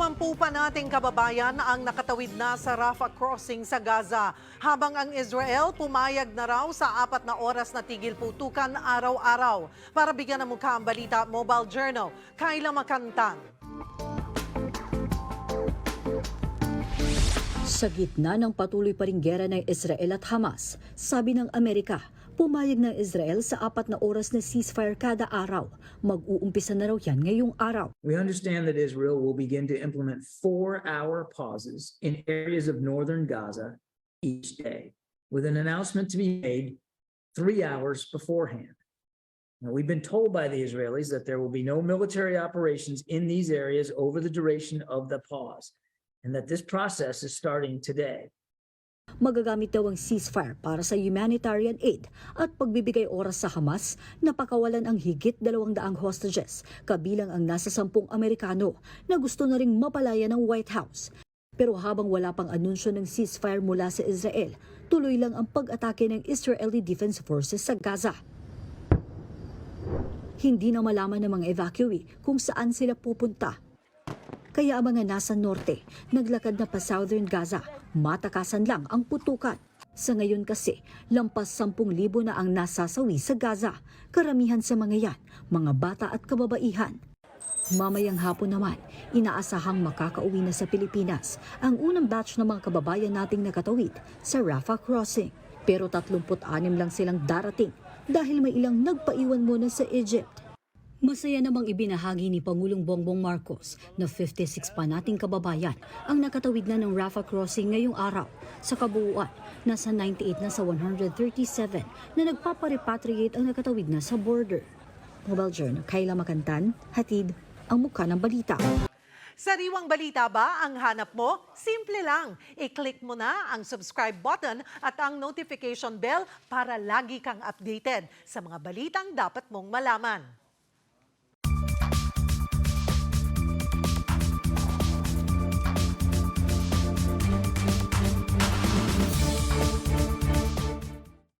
Limampu pa nating kababayan ang nakatawid na sa Rafah crossing sa Gaza. Habang ang Israel pumayag na raw sa apat na oras na tigil putukan araw-araw. Para bigyan ng mukha ang balita, Mobile Journal, Kayla Makantan. Sa gitna ng patuloy pa ring gera ng Israel at Hamas, sabi ng Amerika, pumayag ng Israel sa apat na oras na ceasefire kada araw. Mag-uumpisa na raw yan ngayong araw. We understand that Israel will begin to implement four hour pauses in areas of northern Gaza each day, with an announcement to be made three hours beforehand. Now, we've been told by the Israelis that there will be no military operations in these areas over the duration of the pause, and that this process is starting today. Magagamit daw ang ceasefire para sa humanitarian aid at pagbibigay oras sa Hamas na pakawalan ang higit dalawang daang hostages, kabilang ang nasa sampung Amerikano na gusto na ring mapalaya ng White House. Pero habang wala pang anunsyo ng ceasefire mula sa Israel, tuloy lang ang pag-atake ng Israeli Defense Forces sa Gaza. Hindi na malaman ng mga evacuee kung saan sila pupunta kaya ang mga nasa norte, naglakad na pa southern Gaza, matakasan lang ang putukan. Sa ngayon kasi, lampas 10,000 na ang nasasawi sa Gaza. Karamihan sa mga yan, mga bata at kababaihan. Mamayang hapon naman, inaasahang makakauwi na sa Pilipinas ang unang batch ng mga kababayan nating nakatawid sa Rafah Crossing. Pero 36 lang silang darating dahil may ilang nagpaiwan muna sa Egypt. Masaya namang ibinahagi ni Pangulong Bongbong Marcos na 56 pa nating kababayan ang nakatawid na ng Rafah Crossing ngayong araw. Sa kabuuan, nasa 98 na sa 137 na nagpaparepatriate ang nakatawid na sa border. Mobile Journal, Kayla Makantan, hatid ang mukha ng balita. Sariwang balita ba ang hanap mo? Simple lang. I-click mo na ang subscribe button at ang notification bell para lagi kang updated sa mga balitang dapat mong malaman.